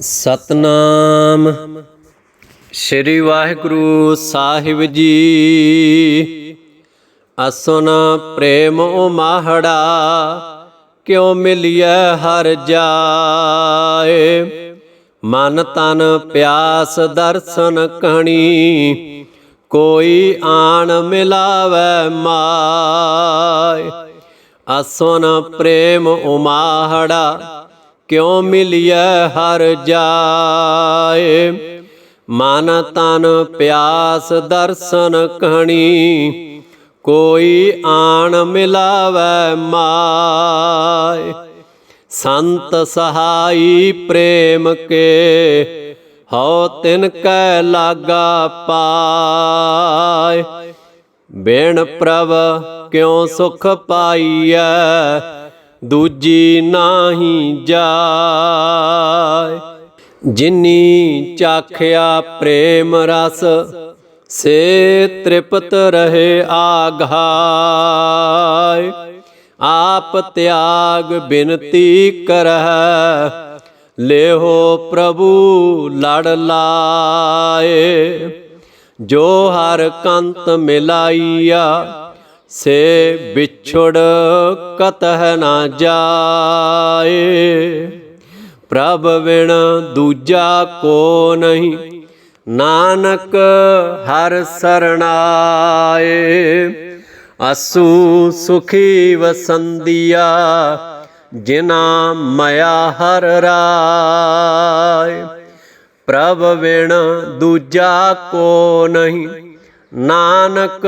ਸਤਨਾਮ। ਸ੍ਰੀ ਵਾਹਿਗੁਰੂ ਸਾਹਿਬ ਜੀ। ਅਸੁਨ ਪ੍ਰੇਮ ਉਮਾਹੜਾ, ਕਿਉ ਮਿਲਿਐ ਹਰ ਜਾਏ? ਮਨ ਤਨ ਪਿਆਸ ਦਰਸ਼ਨ ਕਣੀ ਕੋਈ ਆਣ ਮਿਲਾਵੇ ਮਾਇ ਅਸੁਨ ਪ੍ਰੇਮ ਉਮਾਹੜਾ ਕਿਉ ਮਿਲਿਐ ਹਰ ਜਾਏ? ਮਨ ਤਨ ਪਿਆਸ ਦਰਸ਼ਨ ਕਹਣੀ, ਕੋਈ ਆਣ ਮਿਲਾਵੇ ਮਾਇ ਸੰਤ ਸਹਾਈ ਪ੍ਰੇਮ ਕੇ ਹਉ ਤਿਨ ਕੈ ਲਾਗਾ ਪਾਇ ਬਿਨ ਪ੍ਰਭ ਕਿਉ ਸੁਖ ਪਾਈਐ? ਦੂਜੀ ਨਾਹੀ ਜਾਏ ਜਿਨੀ ਚਾਖਿਆ ਪ੍ਰੇਮ ਰਸ ਸੇ ਤ੍ਰਿਪਤ ਰਹੇ ਆਘਾਇ ਆਪ ਤਿਆਗ ਬਿਨਤੀ ਕਰਹਿ ਲੇਹੋ ਪ੍ਰਭੂ ਲੜ ਲਾਏ ਜੋ ਹਰ ਕੰਤ ਮਿਲਾਈਆ ਸੇ ਵਿਛੜ ਕਤਹ ਨਾ ਜਾਏ। ਪ੍ਰਭ ਵਿਣ ਦੂਜਾ ਕੋ ਨਹੀਂ, ਨਾਨਕ ਹਰ ਸਰਣਾਏ। ਅਸੂ ਸੁਖੀ ਵਸੰਦੀਆ, ਜਿਨਾ ਮਇਆ ਹਰ ਰਾਏ। ਪ੍ਰਭ ਵਿਣ ਦੂਜਾ ਕੋ ਨਹੀਂ ਨਾਨਕ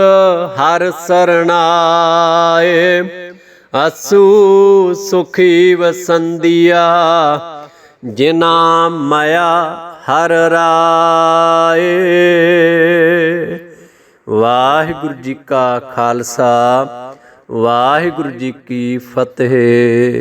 ਹਰ ਸਰਣਾਏ। ਅਸੂ ਸੁਖੀ ਵਸੰਦੀਆ, ਜਿਨਾ ਮਾਇਆ ਹਰ ਰਾਏ। ਵਾਹਿਗੁਰੂ ਜੀ ਕਾ ਖਾਲਸਾ, ਵਾਹਿਗੁਰੂ ਜੀ ਕੀ ਫਤਿਹ।